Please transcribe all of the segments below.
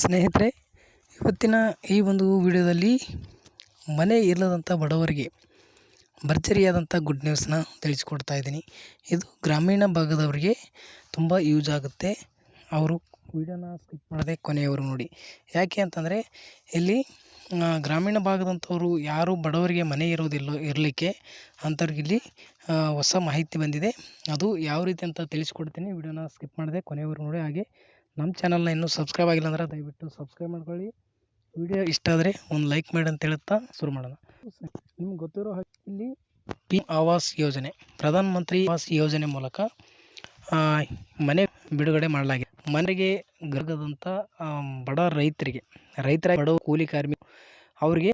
ಸ್ನೇಹಿತರೆ, ಇವತ್ತಿನ ಈ ಒಂದು ವಿಡಿಯೋದಲ್ಲಿ ಮನೆ ಇಲ್ಲದಂಥ ಬಡವರಿಗೆ ಭರ್ಜರಿಯಾದಂಥ ಗುಡ್ ನ್ಯೂಸ್ನ ತಿಳಿಸ್ಕೊಡ್ತಾ ಇದ್ದೀನಿ. ಇದು ಗ್ರಾಮೀಣ ಭಾಗದವರಿಗೆ ತುಂಬ ಯೂಸ್ ಆಗುತ್ತೆ. ಅವರು ವಿಡಿಯೋನ ಸ್ಕಿಪ್ ಮಾಡದೆ ಕೊನೆಯವರು ನೋಡಿ. ಯಾಕೆ ಅಂತಂದರೆ, ಇಲ್ಲಿ ಗ್ರಾಮೀಣ ಭಾಗದಂಥವರು ಯಾರು ಬಡವರಿಗೆ ಮನೆ ಇರೋದಿಲ್ಲ, ಇರಲಿಕ್ಕೆ ಅಂಥವ್ರಿಗೆ ಇಲ್ಲಿ ಹೊಸ ಮಾಹಿತಿ ಬಂದಿದೆ. ಅದು ಯಾವ ರೀತಿ ಅಂತ ತಿಳಿಸ್ಕೊಡ್ತೀನಿ. ವಿಡಿಯೋನ ಸ್ಕಿಪ್ ಮಾಡದೆ ಕೊನೆಯವರು ನೋಡಿ. ಹಾಗೆ ನಮ್ಮ ಚಾನಲ್ನ ಇನ್ನೂ ಸಬ್ಸ್ಕ್ರೈಬ್ ಆಗಿಲ್ಲ ಅಂದ್ರೆ ದಯವಿಟ್ಟು ಸಬ್ಸ್ಕ್ರೈಬ್ ಮಾಡ್ಕೊಳ್ಳಿ. ವಿಡಿಯೋ ಇಷ್ಟ ಆದರೆ ಒಂದು ಲೈಕ್ ಮಾಡಿ ಅಂತ ಹೇಳುತ್ತಾ ಶುರು ಮಾಡೋಣ. ನಿಮ್ಗೆ ಗೊತ್ತಿರೋ ಹಾಗೆ ಇಲ್ಲಿ ಪಿ ಆವಾಸ್ ಯೋಜನೆ, ಪ್ರಧಾನ ಮಂತ್ರಿ ಆವಾಸ್ ಯೋಜನೆ ಮೂಲಕ ಮನೆ ಬಿಡುಗಡೆ ಮಾಡಲಾಗಿದೆ. ಮನೆಗೆ ಗರ್ಗದಂಥ ಬಡ ರೈತರಿಗೆ, ರೈತರ ಬಡ ಕೂಲಿ ಕಾರ್ಮಿಕ, ಅವರಿಗೆ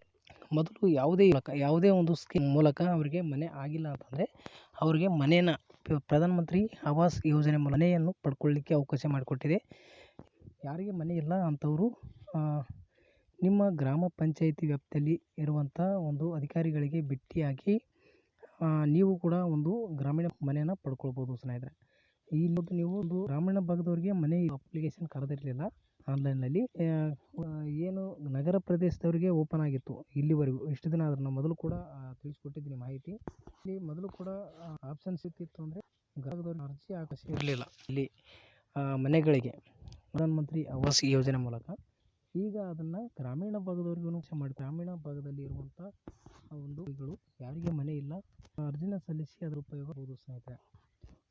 ಮೊದಲು ಯಾವುದೇ ಯಾವುದೇ ಒಂದು ಸ್ಕೀಮ್ ಮೂಲಕ ಅವರಿಗೆ ಮನೆ ಆಗಿಲ್ಲ ಅಂತಂದರೆ ಅವರಿಗೆ ಮನೆಯನ್ನು ಪ್ರಧಾನಮಂತ್ರಿ ಆವಾಸ್ ಯೋಜನೆ ಮನೆಯನ್ನು ಪಡ್ಕೊಳ್ಳಿಕ್ಕೆ ಅವಕಾಶ ಮಾಡಿಕೊಟ್ಟಿದೆ. ಯಾರಿಗೆ ಮನೆ ಇಲ್ಲ ಅಂಥವರು ನಿಮ್ಮ ಗ್ರಾಮ ಪಂಚಾಯಿತಿ ವ್ಯಾಪ್ತಿಯಲ್ಲಿ ಇರುವಂಥ ಒಂದು ಅಧಿಕಾರಿಗಳಿಗೆ ಭೇಟಿಯಾಗಿ ನೀವು ಕೂಡ ಒಂದು ಗ್ರಾಮೀಣ ಮನೆಯನ್ನು ಪಡ್ಕೊಳ್ಬೋದು ಸ್ನೇಹಿತರೆ. ಇಲ್ಲಿ ನೀವು ಒಂದು ಗ್ರಾಮೀಣ ಭಾಗದವರಿಗೆ ಮನೆ ಅಪ್ಲಿಕೇಶನ್ ಕರೆದಿರಲಿಲ್ಲ ಆನ್ಲೈನ್ನಲ್ಲಿ ಏನು ನಗರ ಪ್ರದೇಶದವರಿಗೆ ಓಪನ್ ಆಗಿತ್ತು ಇಲ್ಲಿವರೆಗೂ. ಇಷ್ಟು ದಿನ ಅದನ್ನು ಮೊದಲು ಕೂಡ ತಿಳಿಸ್ಕೊಟ್ಟಿದ್ದೀನಿ ಮಾಹಿತಿ. ಇಲ್ಲಿ ಮೊದಲು ಕೂಡ ಆಪ್ಷನ್ ಇತ್ತಿತ್ತು ಅಂದರೆ ಗ್ರಾಹಕದವ್ರಿಗೆ ಅರ್ಜಿ ಅವಕಾಶ ಇರಲಿಲ್ಲ. ಇಲ್ಲಿ ಮನೆಗಳಿಗೆ ಪ್ರಧಾನಮಂತ್ರಿ ಆವಾಸ್ ಯೋಜನೆ ಮೂಲಕ. ಈಗ ಅದನ್ನು ಗ್ರಾಮೀಣ ಭಾಗದವ್ರಿಗೂ ಮಾಡಿ. ಗ್ರಾಮೀಣ ಭಾಗದಲ್ಲಿ ಇರುವಂತ ಒಂದು ಯಾರಿಗೆ ಮನೆ ಇಲ್ಲ ಅರ್ಜಿನ ಸಲ್ಲಿಸಿ ಅದರ ಉಪಯೋಗ ಸ್ನೇಹಿತರೆ.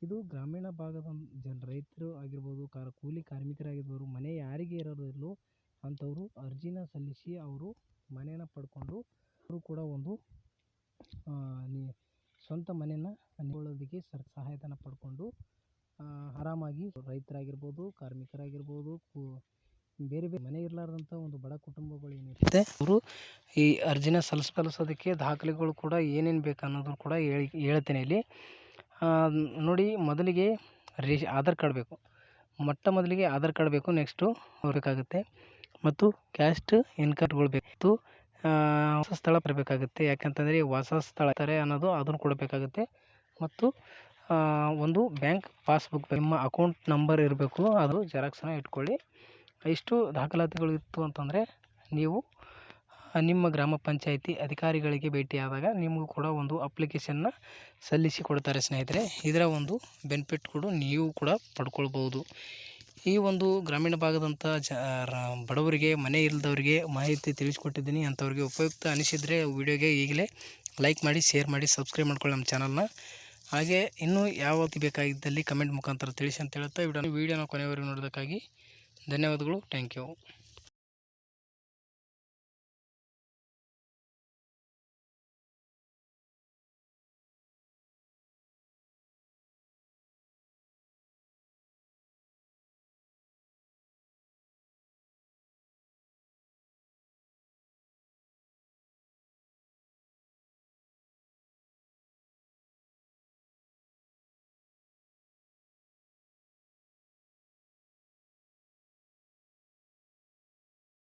ಇದು ಗ್ರಾಮೀಣ ಭಾಗದ ಜನ ರೈತರು ಆಗಿರ್ಬೋದು, ಕಾರ್ ಕೂಲಿ ಕಾರ್ಮಿಕರಾಗಿರ್ಬೋದು, ಮನೆ ಯಾರಿಗೆ ಇರೋದಿಲ್ಲೋ ಅಂಥವರು ಅರ್ಜಿನ ಸಲ್ಲಿಸಿ ಅವರು ಮನೇನ ಪಡ್ಕೊಂಡು ಅವರು ಕೂಡ ಒಂದು ನೀ ಸ್ವಂತ ಮನೆಯನ್ನು ನಿಲ್ಲೋದಕ್ಕೆ ಸರ್, ಸಹಾಯಧನ ಪಡ್ಕೊಂಡು ಆರಾಮಾಗಿ ರೈತರಾಗಿರ್ಬೋದು, ಕಾರ್ಮಿಕರಾಗಿರ್ಬೋದು, ಕು- ಬೇರೆ ಬೇರೆ ಮನೆ ಇರಲಾರ್ದಂಥ ಒಂದು ಬಡ ಕುಟುಂಬಗಳು ಏನಿರುತ್ತೆ ಅವರು ಈ ಅರ್ಜಿನ ಸಲ್ಲಿಸ್ ಸಲ್ಲಿಸೋದಕ್ಕೆ ದಾಖಲೆಗಳು ಕೂಡ ಏನೇನು ಬೇಕು ಅನ್ನೋದು ಕೂಡ ಹೇಳಿ, ಹೇಳ್ತೇನೆ ಇಲ್ಲಿ. ನೋಡಿ ಮೊದಲಿಗೆ ರೇಷ್ ಆಧಾರ್ ಕಾರ್ಡ್ ಬೇಕು. ಮೊಟ್ಟ ಮೊದಲಿಗೆ ಆಧಾರ್ ಕಾರ್ಡ್ ಬೇಕು ನೆಕ್ಸ್ಟು ಬರಬೇಕಾಗುತ್ತೆ ಮತ್ತು ಕ್ಯಾಸ್ಟ್ ಇನ್ಕಮ್ಗಳು ಬೇಕು. ಹೊಸ ಸ್ಥಳ ಬರಬೇಕಾಗುತ್ತೆ. ಯಾಕಂತಂದರೆ ಹೊಸ ಸ್ಥಳ ಇರ್ತಾರೆ ಅನ್ನೋದು ಅದನ್ನು ಕೊಡಬೇಕಾಗುತ್ತೆ. ಮತ್ತು ಒಂದು ಬ್ಯಾಂಕ್ ಪಾಸ್ಬುಕ್ ನಿಮ್ಮ ಅಕೌಂಟ್ ನಂಬರ್ ಇರಬೇಕು. ಅದು ಜೆರಾಕ್ಸನ್ನು ಇಟ್ಕೊಳ್ಳಿ. ಇಷ್ಟು ದಾಖಲಾತಿಗಳು ಇತ್ತು ಅಂತಂದರೆ ನೀವು ನಿಮ್ಮ ಗ್ರಾಮ ಪಂಚಾಯಿತಿ ಅಧಿಕಾರಿಗಳಿಗೆ ಭೇಟಿಯಾದಾಗ ನಿಮಗೂ ಕೂಡ ಒಂದು ಅಪ್ಲಿಕೇಶನ್ನ ಸಲ್ಲಿಸಿ ಕೊಡ್ತಾರೆ ಸ್ನೇಹಿತರೆ. ಇದರ ಒಂದು ಬೆನಿಫಿಟ್ ಕೂಡ ನೀವು ಕೂಡ ಪಡ್ಕೊಳ್ಬೋದು ಈ ಒಂದು ಗ್ರಾಮೀಣ ಭಾಗದಂಥ ಜ ಬಡವರಿಗೆ, ಮನೆ ಇಲ್ಲದವರಿಗೆ ಮಾಹಿತಿ ತಿಳಿಸ್ಕೊಟ್ಟಿದ್ದೀನಿ. ಅಂಥವ್ರಿಗೆ ಉಪಯುಕ್ತ ಅನಿಸಿದರೆ ವಿಡಿಯೋಗೆ ಈಗಲೇ ಲೈಕ್ ಮಾಡಿ ಶೇರ್ ಮಾಡಿ ಸಬ್ಸ್ಕ್ರೈಬ್ ಮಾಡ್ಕೊಳ್ಳಿ ನಮ್ಮ ಚಾನಲ್ನ ಹಾಗೆ ಇನ್ನೂ ಯಾವತ್ತು ಬೇಕಾಗಿದ್ದಲ್ಲಿ ಕಮೆಂಟ್ ಮುಖಾಂತರ ತಿಳಿಸಿ ಅಂತ ಹೇಳುತ್ತಾ ವಿಡಿಯೋ ವೀಡಿಯೋನ ಕೊನೆವರೆಗೂ ನೋಡೋದಕ್ಕಾಗಿ ಧನ್ಯವಾದಗಳು. Thank you